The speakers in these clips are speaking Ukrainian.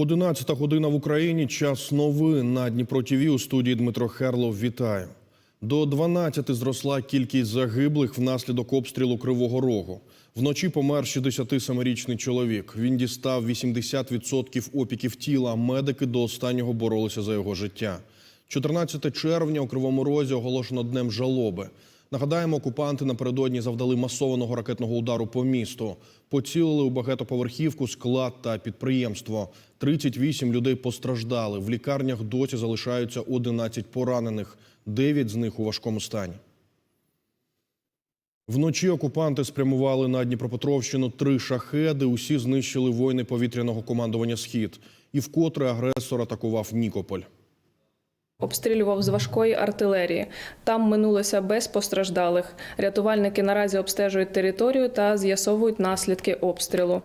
Одинадцята година в Україні. Час новин на Дніпро ТІВІ у студії Дмитро Херлов. Вітаю. До 12 зросла кількість загиблих внаслідок обстрілу Кривого Рогу. Вночі помер 67-річний чоловік. Він дістав 80% опіків тіла. Медики до останнього боролися за його життя. 14 червня у Кривому Розі оголошено днем жалоби. Нагадаємо, окупанти напередодні завдали масованого ракетного удару по місту. Поцілили у багатоповерхівку, склад та підприємство. 38 людей постраждали. В лікарнях досі залишаються 11 поранених. 9 з них у важкому стані. Вночі окупанти спрямували на Дніпропетровщину три шахеди. Усі знищили воїни повітряного командування Схід. І вкотре агресор атакував Нікополь. Обстрілював з важкої артилерії. Там минулося без постраждалих. Рятувальники наразі обстежують територію та з'ясовують наслідки обстрілу.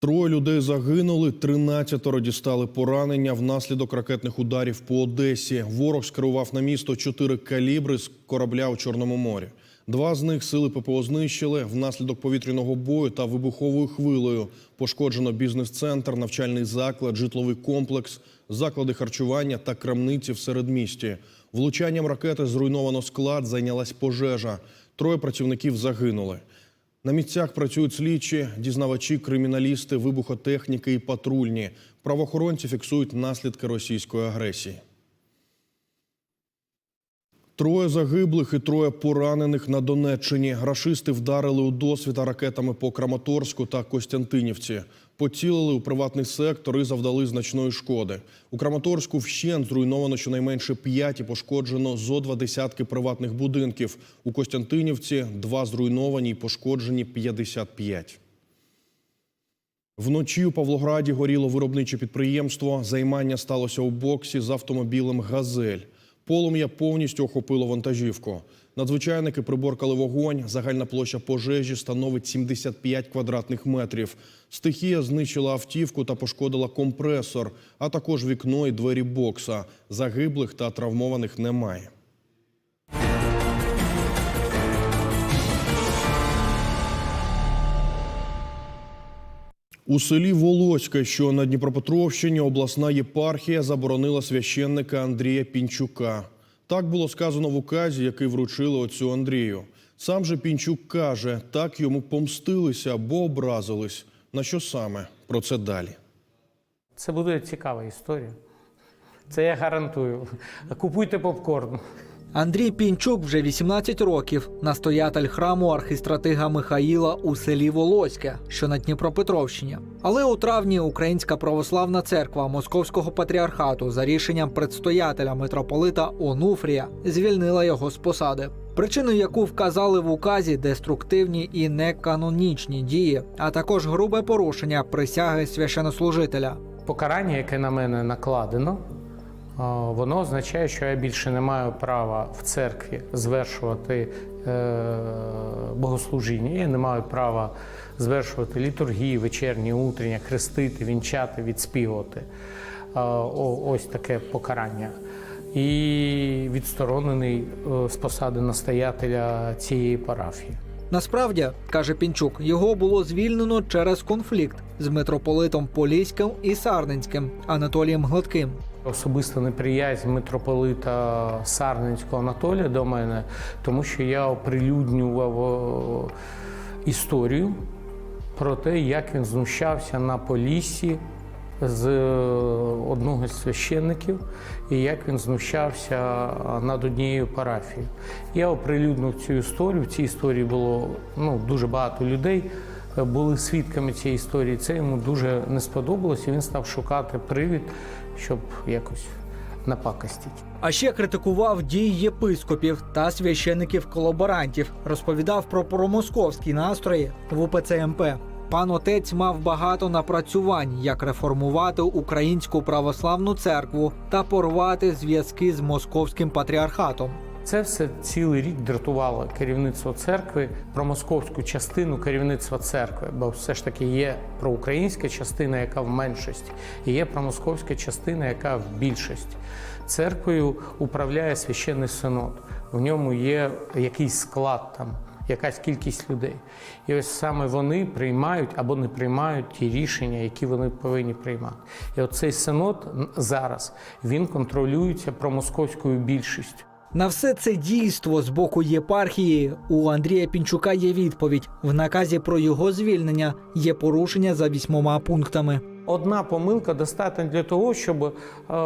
Троє людей загинули, 13 дістали поранення внаслідок ракетних ударів по Одесі. Ворог скерував на місто чотири калібри з корабля у Чорному морі. Два з них сили ППО знищили. Внаслідок повітряного бою та вибуховою хвилею пошкоджено бізнес-центр, навчальний заклад, житловий комплекс, заклади харчування та крамниці в середмісті. Влучанням ракети зруйновано склад, зайнялась пожежа. Троє працівників загинули. На місцях працюють слідчі, дізнавачі, криміналісти, вибухотехніки і патрульні. Правоохоронці фіксують наслідки російської агресії. Троє загиблих і троє поранених на Донеччині. Рашисти вдарили у досвіта ракетами по Краматорську та Костянтинівці. Поцілили у приватний сектор і завдали значної шкоди. У Краматорську вщент зруйновано щонайменше п'ять і пошкоджено зо два десятки приватних будинків. У Костянтинівці два зруйновані і пошкоджені 55. Вночі у Павлограді горіло виробниче підприємство. Займання сталося у боксі з автомобілем «Газель». Полум'я повністю охопило вантажівку. Надзвичайники приборкали вогонь. Загальна площа пожежі становить 75 квадратних метрів. Стихія знищила автівку та пошкодила компресор, а також вікно і двері бокса. Загиблих та травмованих немає. У селі Волоське, що на Дніпропетровщині, обласна єпархія заборонила священника Андрія Пінчука. Так було сказано в указі, який вручили отцю Андрію. Сам же Пінчук каже, так йому помстилися або образились. На що саме? Про це далі. Це буде цікава історія. Це я гарантую. Купуйте попкорн. Андрій Пінчук вже 18 років, настоятель храму архістратига Михаїла у селі Волоське, що на Дніпропетровщині. Але у травні Українська православна церква Московського патріархату за рішенням предстоятеля митрополита Онуфрія звільнила його з посади. Причиною яку вказали в указі деструктивні і неканонічні дії, а також грубе порушення присяги священнослужителя. Покарання, яке на мене накладено, воно означає, що я більше не маю права в церкві звершувати е, богослужіння. Я не маю права звершувати літургії, вечірні, утрення, хрестити, вінчати, о- Ось таке покарання. І відсторонений е, з посади настоятеля цієї парафії. Насправді, каже Пінчук, його було звільнено через конфлікт з митрополитом Поліським і Сарненським Анатолієм Гладким. Особиста неприязнь митрополита Сарненського Анатолія до мене, тому що я оприлюднював історію про те, як він знущався на Поліссі з е, одного з священників, і як він знущався над однією парафією. Я оприлюднив цю історію. В цій історії було ну, дуже багато людей. Були свідками цієї історії. Це йому дуже не сподобалось, і він став шукати привід, щоб якось напакостити. А ще критикував дії єпископів та священиків-колаборантів, розповідав про промосковські настрої в УПЦ МП. Пан отець мав багато напрацювань, як реформувати українську православну церкву та порвати зв'язки з московським патріархатом. Це все цілий рік дратувало керівництво церкви про московську частину керівництва церкви, бо все ж таки є проукраїнська частина, яка в меншості, і є промосковська частина, яка в більшості. Церквою управляє священний синод. В ньому є якийсь склад там якась кількість людей. І ось саме вони приймають або не приймають ті рішення, які вони повинні приймати. І оцей синод зараз він контролюється промосковською більшістю. На все це дійство з боку єпархії у Андрія Пінчука є відповідь. В наказі про його звільнення є порушення за вісьмома пунктами. Одна помилка достатня для того, щоб е,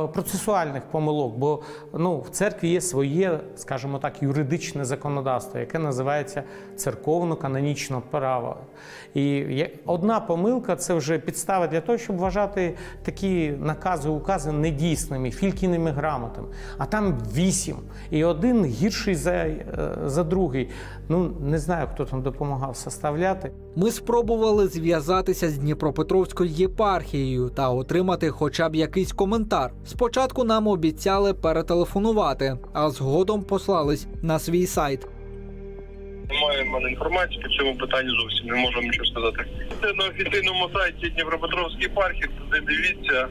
процесуальних помилок, бо ну, в церкві є своє, скажімо так, юридичне законодавство, яке називається церковно-канонічне право. І одна помилка це вже підстава для того, щоб вважати такі накази, укази недійсними, фількіними грамотами. А там вісім, і один гірший за, е, за другий. Ну не знаю, хто там допомагав составляти. Ми спробували зв'язатися з Дніпропетровською єпархією та отримати хоча б якийсь коментар. Спочатку нам обіцяли перетелефонувати, а згодом послались на свій сайт. Немає в мене інформації по цьому питанню зовсім не можу нічого сказати. Це на офіційному сайті Дніпропетровської єпархії, туди дивіться,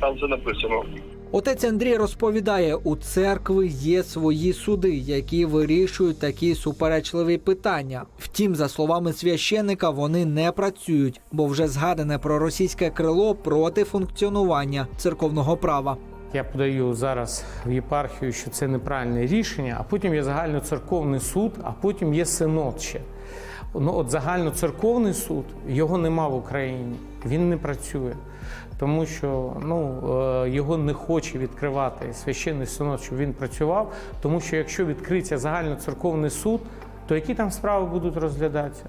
там все написано. Отець Андрій розповідає, у церкви є свої суди, які вирішують такі суперечливі питання. Втім, за словами священника, вони не працюють, бо вже згадане проросійське крило проти функціонування церковного права. Я подаю зараз в єпархію, що це неправильне рішення, а потім є загальноцерковний суд, а потім є синод ще. Ну, от загальноцерковний суд його нема в Україні, він не працює, тому що ну, е, його не хоче відкривати священний синод, щоб він працював. Тому що якщо відкриться загальноцерковний суд, то які там справи будуть розглядатися?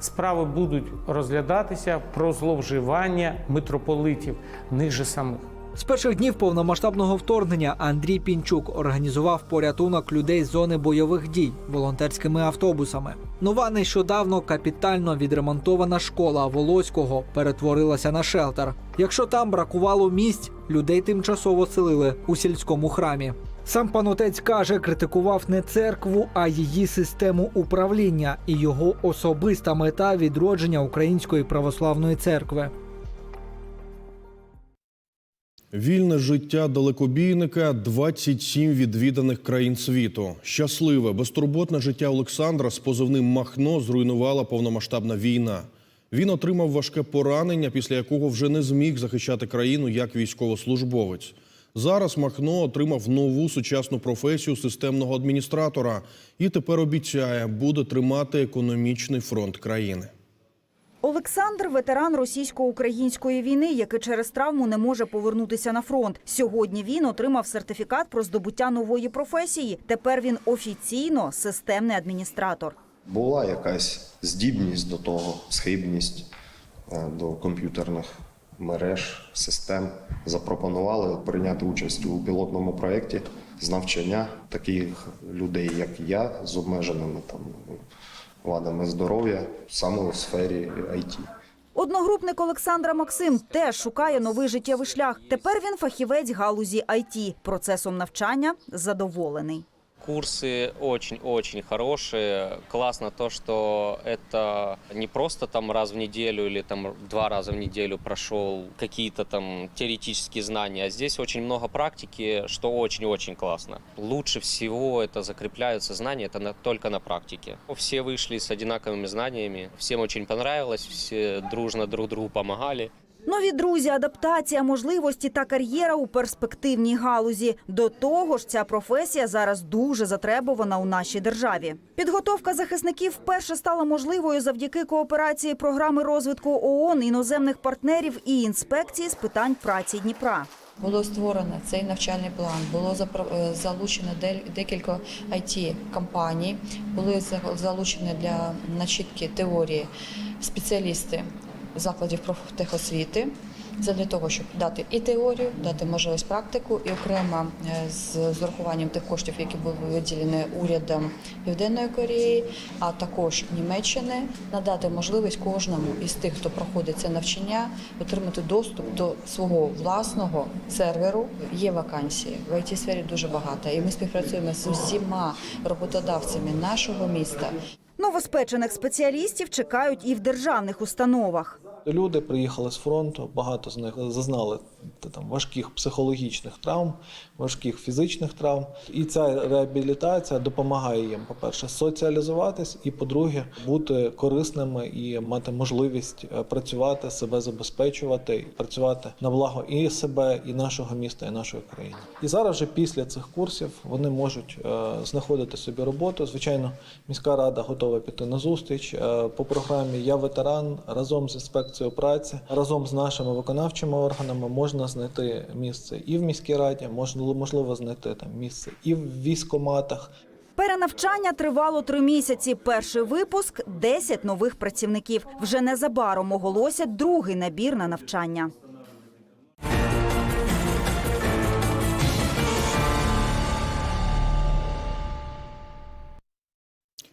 Справи будуть розглядатися про зловживання митрополитів, них же самих. З перших днів повномасштабного вторгнення Андрій Пінчук організував порятунок людей з зони бойових дій волонтерськими автобусами. Нова нещодавно капітально відремонтована школа Волоського перетворилася на шелтер. Якщо там бракувало місць, людей тимчасово селили у сільському храмі. Сам пан отець каже, критикував не церкву, а її систему управління і його особиста мета відродження української православної церкви. Вільне життя далекобійника 27 відвіданих країн світу. Щасливе, безтурботне життя Олександра з позивним Махно зруйнувала повномасштабна війна. Він отримав важке поранення, після якого вже не зміг захищати країну як військовослужбовець. Зараз Махно отримав нову сучасну професію системного адміністратора і тепер обіцяє, буде тримати економічний фронт країни. Олександр ветеран російсько-української війни, який через травму не може повернутися на фронт. Сьогодні він отримав сертифікат про здобуття нової професії. Тепер він офіційно системний адміністратор. Була якась здібність до того, схибність е, до комп'ютерних мереж, систем. Запропонували прийняти участь у пілотному проєкті з навчання таких людей, як я, з обмеженими там вадами здоров'я, саме у сфері IT. Одногрупник Олександра Максим теж шукає новий життєвий шлях. Тепер він фахівець галузі IT. Процесом навчання задоволений. Курсы очень-очень хорошие. Классно то, что это не просто там раз в неделю или там два раза в неделю прошел какие-то там теоретические знания, а здесь очень много практики, что очень-очень классно. Лучше всего это закрепляются знания, это на- только на практике. Все вышли с одинаковыми знаниями, всем очень понравилось, все дружно друг другу помогали. Нові друзі, адаптація, можливості та кар'єра у перспективній галузі. До того ж, ця професія зараз дуже затребувана у нашій державі. Підготовка захисників вперше стала можливою завдяки кооперації програми розвитку ООН, іноземних партнерів і інспекції з питань праці Дніпра. Було створено цей навчальний план, було е, залучено декілька it компаній, були за- залучені для начітки теорії спеціалісти закладів профтехосвіти. Для того, щоб дати і теорію, дати можливість практику, і окремо е, з урахуванням тих коштів, які були виділені урядом Південної Кореї, а також Німеччини, надати можливість кожному із тих, хто проходить це навчання, отримати доступ до свого власного серверу. Є вакансії в it сфері дуже багато, і ми співпрацюємо з усіма роботодавцями нашого міста. Новоспечених спеціалістів чекають і в державних установах. Люди приїхали з фронту, багато з них зазнали там важких психологічних травм, важких фізичних травм. І ця реабілітація допомагає їм, по-перше, соціалізуватись, і по-друге, бути корисними і мати можливість е, працювати, себе забезпечувати, працювати на благо і себе, і нашого міста, і нашої країни. І зараз вже після цих курсів вони можуть е, знаходити собі роботу. Звичайно, міська рада готова піти на зустріч е, по програмі Я ветеран разом з інспекцією праці, разом з нашими виконавчими органами можна знайти місце і в міській раді, можливо, можливо знайти там місце і в військоматах. Перенавчання тривало три місяці. Перший випуск 10 нових працівників. Вже незабаром оголосять другий набір на навчання.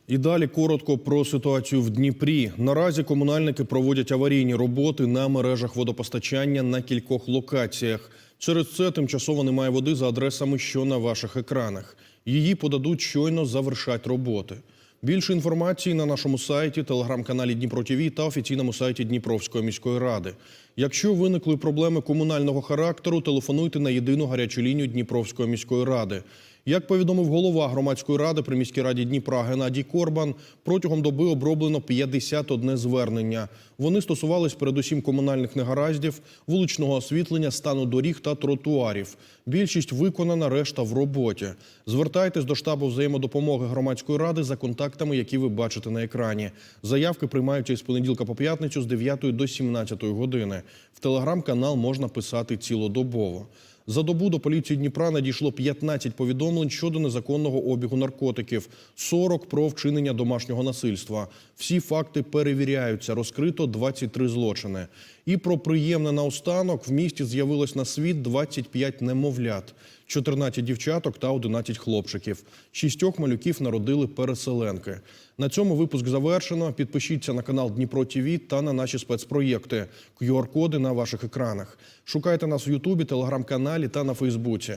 І далі коротко про ситуацію в Дніпрі. Наразі комунальники проводять аварійні роботи на мережах водопостачання на кількох локаціях. Через це тимчасово немає води за адресами, що на ваших екранах. Її подадуть щойно завершать роботи. Більше інформації на нашому сайті, телеграм-каналі Дніпро ТІВІ та офіційному сайті Дніпровської міської ради. Якщо виникли проблеми комунального характеру, телефонуйте на єдину гарячу лінію Дніпровської міської ради. Як повідомив голова громадської ради при міській раді Дніпра Геннадій Корбан, протягом доби оброблено 51 звернення. Вони стосувались передусім комунальних негараздів, вуличного освітлення, стану доріг та тротуарів. Більшість виконана, решта в роботі. Звертайтесь до штабу взаємодопомоги громадської ради за контактами, які ви бачите на екрані. Заявки приймаються із понеділка по п'ятницю з 9 до 17 години. В телеграм-канал можна писати цілодобово. За добу до поліції Дніпра надійшло 15 повідомлень щодо незаконного обігу наркотиків, 40 про вчинення домашнього насильства. Всі факти перевіряються. Розкрито 23 злочини. І про приємне наостанок в місті з'явилось на світ 25 немовлят, 14 дівчаток та 11 хлопчиків. Шістьох малюків народили переселенки. На цьому випуск завершено. Підпишіться на канал Дніпро ТІВІ та на наші спецпроєкти. QR-коди на ваших екранах. Шукайте нас в Ютубі, телеграм-каналі та на Фейсбуці.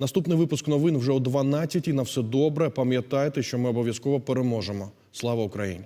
Наступний випуск новин вже о 12 На все добре. Пам'ятайте, що ми обов'язково переможемо. Слава Україні!